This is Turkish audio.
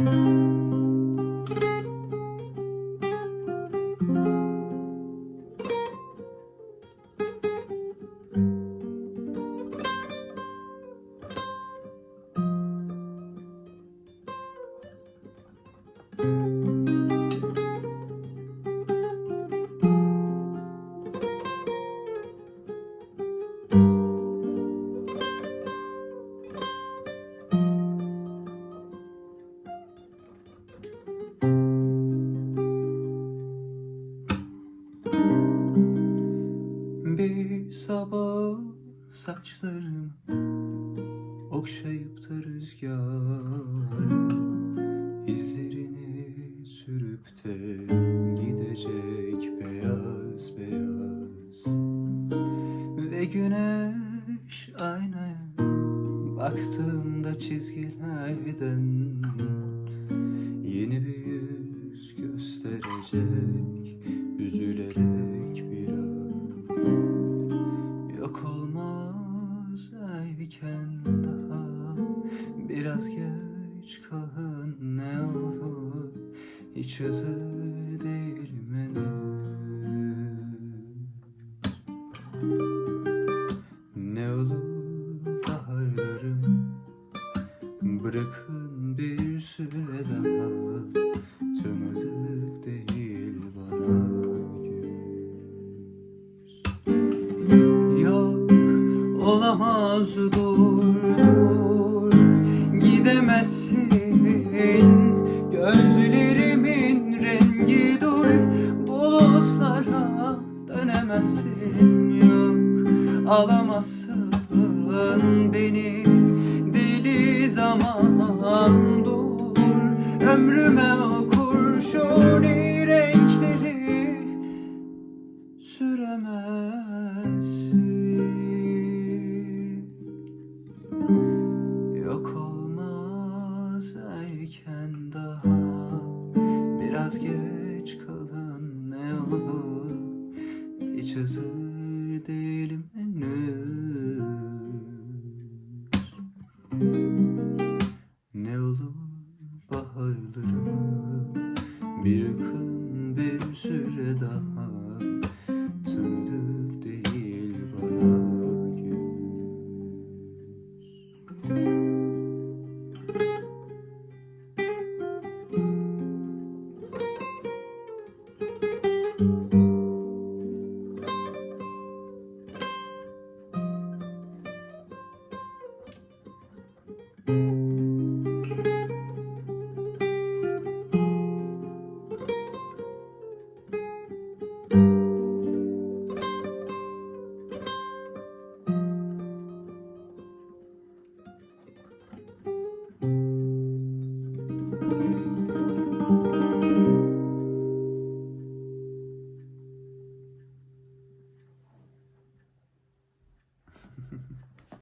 Bir sabah saçlarımı okşayıp da rüzgar izlerini sürüp de gidecek beyaz beyaz. Ve güneş aynaya baktığımda çizgilerden yeni bir yüz gösterecek üzülerek biraz erken daha. Biraz geç kalın ne olur. Hiç hazır henüz Ne olur baharlarım Bırakın bir süre daha olamaz dur dur Gidemezsin Gözlerimin rengi dur. Bulutlara dönemezsin Yok alamazsın erken daha Biraz geç kalın ne olur Hiç hazır değilim henüz. Ne olur baharlarımı Bir akın bir süre daha